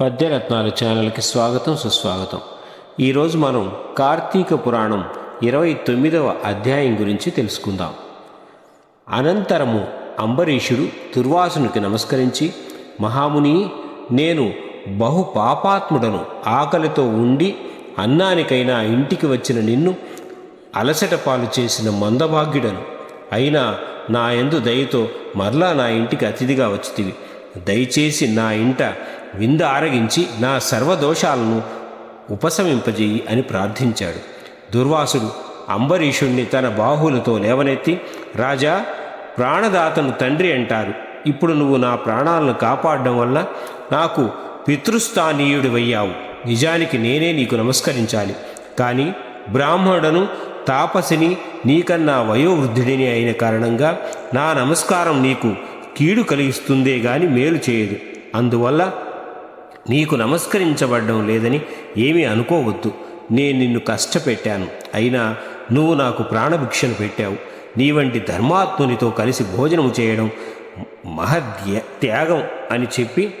పద్యరత్నాలు ఛానల్కి స్వాగతం సుస్వాగతం. ఈరోజు మనం కార్తీక పురాణం ఇరవై తొమ్మిదవ అధ్యాయం గురించి తెలుసుకుందాం. అనంతరము అంబరీషుడు దుర్వాసునికి నమస్కరించి మహాముని నేను బహు పాపాత్ముడను. ఆకలితో ఉండి అన్నానికైనా ఇంటికి వచ్చిన నిన్ను అలసట పాలు చేసిన మందభాగ్యుడను. అయినా నా ఎందు దయతో మరలా నా ఇంటికి అతిథిగా వచ్చితివి. దయచేసి నా ఇంట వింద ఆరగించి నా సర్వదోషాలను ఉపశమింపజేయి అని ప్రార్థించాడు. దుర్వాసుడు అంబరీషుణ్ణి తన బాహువులతో లేవనెత్తి రాజా ప్రాణదాతను తండ్రి అంటారు. ఇప్పుడు నువ్వు నా ప్రాణాలను కాపాడడం వల్ల నాకు పితృస్థానీయుడివయ్యావు. నిజానికి నేనే నీకు నమస్కరించాలి. కానీ బ్రాహ్మణుడను తాపసిని నీకన్నా వయోవృద్ధుడిని అయిన కారణంగా నా నమస్కారం నీకు కీడు కలిగిస్తుందే గాని మేలు చేయదు. అందువల్ల నీకు నమస్కరించబడడం లేదని ఏమీ అనుకోవద్దు. నేను నిన్ను కష్టపెట్టాను. అయినా నువ్వు నాకు ప్రాణభిక్షను పెట్టావు. నీ వంటి ధర్మాత్మునితో కలిసి భోజనం చేయడం మహద్య త్యాగం అని చెప్పి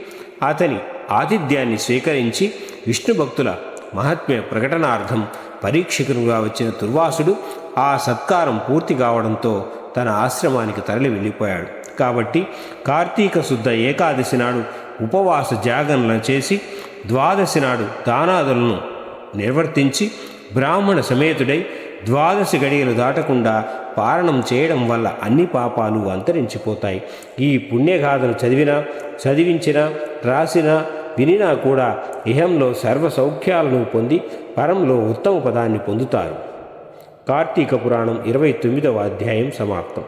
అతని ఆతిథ్యాన్ని స్వీకరించి విష్ణు భక్తుల మహాత్మ్య ప్రకటనార్థం పరీక్షకునుగా వచ్చిన దుర్వాసుడు ఆ సత్కారం పూర్తి కావడంతో తన ఆశ్రమానికి తరలి వెళ్ళిపోయాడు. కాబట్టి కార్తీక శుద్ధ ఏకాదశి నాడు ఉపవాస జాగరణ చేసి ద్వాదశి నాడు దానాదులను నిర్వర్తించి బ్రాహ్మణ సమేతుడై ద్వాదశి గడియలు దాటకుండా పారణం చేయడం వల్ల అన్ని పాపాలు అంతరించిపోతాయి. ఈ పుణ్యగాథను చదివినా చదివించినా రాసినా వినినా కూడా ఇహంలో సర్వ సౌఖ్యాలను పొంది పరంలో ఉత్తమ పదాన్ని పొందుతారు. కార్తీక పురాణం ఇరవై తొమ్మిదవ అధ్యాయం సమాప్తం.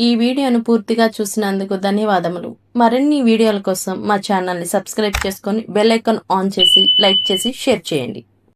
ఈ వీడియోను పూర్తిగా చూసినందుకు ధన్యవాదములు. మరిన్ని వీడియోల కోసం మా ఛానల్ని సబ్స్క్రైబ్ చేసుకొని బెల్ ఐకాన్ ఆన్ చేసి లైక్ చేసి షేర్ చేయండి.